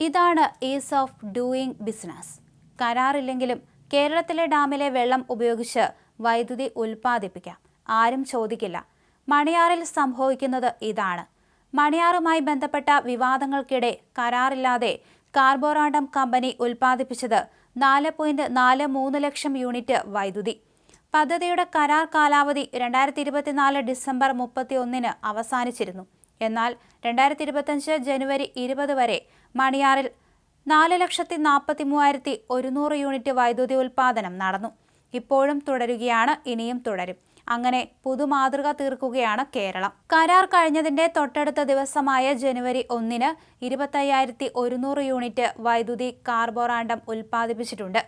ഇതാണ് ease of doing business. കരാറില്ലെങ്കിലും കേരളത്തിലെ ഡാമിലെ വെള്ളം ഉപയോഗിച്ച് വൈദ്യുതി ഉൽപ്പാദിപ്പിക്കാം. ആരും ചോദിക്കില്ല. മണിയാറിൽ സംഭവിക്കുന്നത് ഇതാണ്. മണിയാറുമായി ബന്ധപ്പെട്ട വിവാദങ്ങൾക്കിടെ കരാറില്ലാതെ കാർബോറാണ്ടം കമ്പനി ഉൽപ്പാദിപ്പിച്ചത് നാല് പോയിന്റ് നാല് മൂന്ന് ലക്ഷം യൂണിറ്റ് വൈദ്യുതി. പദ്ധതിയുടെ കരാർ കാലാവധി രണ്ടായിരത്തി ഇരുപത്തിനാല് ഡിസംബർ മുപ്പത്തി ഒന്നിന് അവസാനിച്ചിരുന്നു. എന്നാൽ രണ്ടായിരത്തി ഇരുപത്തഞ്ച് ജനുവരി ഇരുപത് വരെ മണിയാറിൽ നാല് ലക്ഷത്തി നാൽപ്പത്തി മൂവായിരത്തി ഒരുന്നൂറ് യൂണിറ്റ് വൈദ്യുതി ഉൽപ്പാദനം നടന്നു. ഇപ്പോഴും തുടരുകയാണ് ഇനിയും തുടരും. അങ്ങനെ പുതുമാതൃക തീർക്കുകയാണ് കേരളം. കരാർ കഴിഞ്ഞതിന്റെ തൊട്ടടുത്ത ദിവസമായ ജനുവരി ഒന്നിന് ഇരുപത്തയ്യായിരത്തി ഒരുന്നൂറ് യൂണിറ്റ് വൈദ്യുതി കാർബോറാണ്ടം ഉൽപ്പാദിപ്പിച്ചിട്ടുണ്ട്.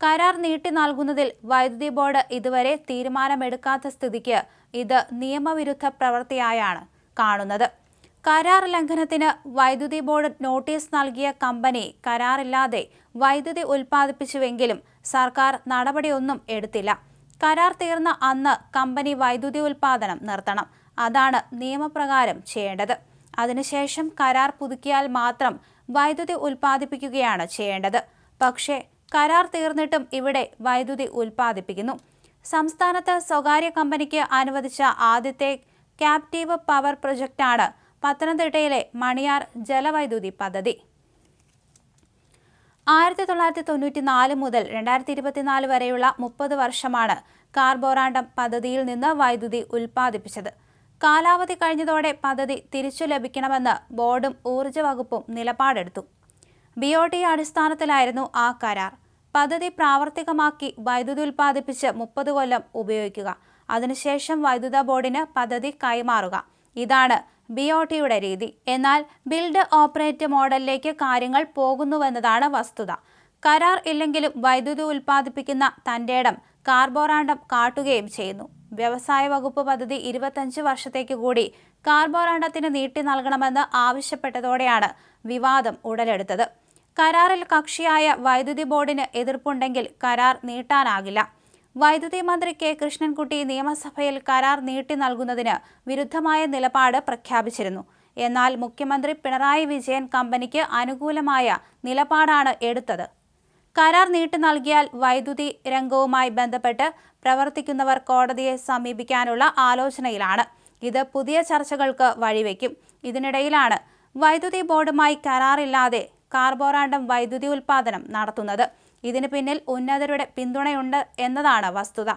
കരാർ നീട്ടി നൽകുന്നതിൽ വൈദ്യുതി ബോർഡ് ഇതുവരെ തീരുമാനമെടുക്കാത്ത സ്ഥിതിക്ക് ഇത് നിയമവിരുദ്ധ പ്രവൃത്തിയായാണ്. കാണുന്നത്. കരാർ ലംഘനത്തിന് വൈദ്യുതി ബോർഡ് നോട്ടീസ് നൽകിയ കമ്പനി കരാറില്ലാതെ വൈദ്യുതി ഉൽപ്പാദിപ്പിച്ചുവെങ്കിലും സർക്കാർ നടപടിയൊന്നും എടുത്തില്ല. കരാർ തീർന്ന അന്ന് കമ്പനി വൈദ്യുതി ഉൽപ്പാദനം നിർത്തണം. അതാണ് നിയമപ്രകാരം ചെയ്യേണ്ടത്. അതിനുശേഷം കരാർ പുതുക്കിയാൽ മാത്രം വൈദ്യുതി ഉൽപ്പാദിപ്പിക്കുകയാണ് ചെയ്യേണ്ടത്. പക്ഷേ കരാർ തീർന്നിട്ടും ഇവിടെ വൈദ്യുതി ഉൽപ്പാദിപ്പിക്കുന്നു. സംസ്ഥാനത്ത് സ്വകാര്യ കമ്പനിക്ക് അനുവദിച്ച ആദ്യത്തെ ക്യാപ്റ്റീവ് പവർ പ്രൊജക്റ്റാണ് പത്തനംതിട്ടയിലെ മണിയാർ ജലവൈദ്യുതി പദ്ധതി. ആയിരത്തി തൊള്ളായിരത്തി തൊണ്ണൂറ്റി നാല് മുതൽ രണ്ടായിരത്തി ഇരുപത്തിനാല് വരെയുള്ള മുപ്പത് വർഷമാണ് കാർബോറാണ്ടം പദ്ധതിയിൽ നിന്ന് വൈദ്യുതി ഉൽപ്പാദിപ്പിച്ചത്. കാലാവധി കഴിഞ്ഞതോടെ പദ്ധതി തിരിച്ചു ലഭിക്കണമെന്ന് ബോർഡും ഊർജ വകുപ്പും നിലപാടെടുത്തു. ബി ഒ ടി അടിസ്ഥാനത്തിലായിരുന്നു ആ കരാർ. പദ്ധതി പ്രാവർത്തികമാക്കി വൈദ്യുതി ഉൽപ്പാദിപ്പിച്ച് മുപ്പത് കൊല്ലം ഉപയോഗിക്കുക. അതിനുശേഷം വൈദ്യുത ബോർഡിന് പദ്ധതി കൈമാറുക. ഇതാണ് ബി ഒ ടിയുടെ രീതി. എന്നാൽ ബിൽഡ് ഓപ്പറേറ്റ് മോഡലിലേക്ക് കാര്യങ്ങൾ പോകുന്നുവെന്നതാണ് വസ്തുത. കരാർ ഇല്ലെങ്കിലും വൈദ്യുതി ഉൽപ്പാദിപ്പിക്കുന്ന തന്റെ ഇടം കാർബോറാണ്ടം കാട്ടുകയും ചെയ്യുന്നു. വ്യവസായ വകുപ്പ് പദ്ധതി ഇരുപത്തഞ്ച് വർഷത്തേക്ക് കൂടി കാർബോറാണ്ടത്തിന് നീട്ടി നൽകണമെന്ന് ആവശ്യപ്പെട്ടതോടെയാണ് വിവാദം ഉടലെടുത്തത്. കരാറിൽ കക്ഷിയായ വൈദ്യുതി ബോർഡിന് എതിർപ്പുണ്ടെങ്കിൽ കരാർ നീട്ടാനാകില്ല. വൈദ്യുതി മന്ത്രി കെ കൃഷ്ണൻകുട്ടി നിയമസഭയിൽ കരാർ നീട്ടി നൽകുന്നതിന് വിരുദ്ധമായ നിലപാട് പ്രഖ്യാപിച്ചിരുന്നു. എന്നാൽ മുഖ്യമന്ത്രി പിണറായി വിജയൻ കമ്പനിക്ക് അനുകൂലമായ നിലപാടാണ് എടുത്തത്. കരാർ നീട്ടി നൽകിയാൽ വൈദ്യുതി രംഗവുമായി ബന്ധപ്പെട്ട് പ്രവർത്തിക്കുന്നവർ കോടതിയെ സമീപിക്കാനുള്ള ആലോചനയിലാണ്. ഇത് പുതിയ ചർച്ചകൾക്ക് വഴിവെക്കും. ഇതിനിടയിലാണ് വൈദ്യുതി ബോർഡുമായി കരാറില്ലാതെ കാർബോറാണ്ടം വൈദ്യുതി ഉൽപ്പാദനം നടത്തുന്നത്. ഇതിന് പിന്നിൽ ഉന്നതരുടെ പിന്തുണയുണ്ട് എന്നതാണ് വസ്തുത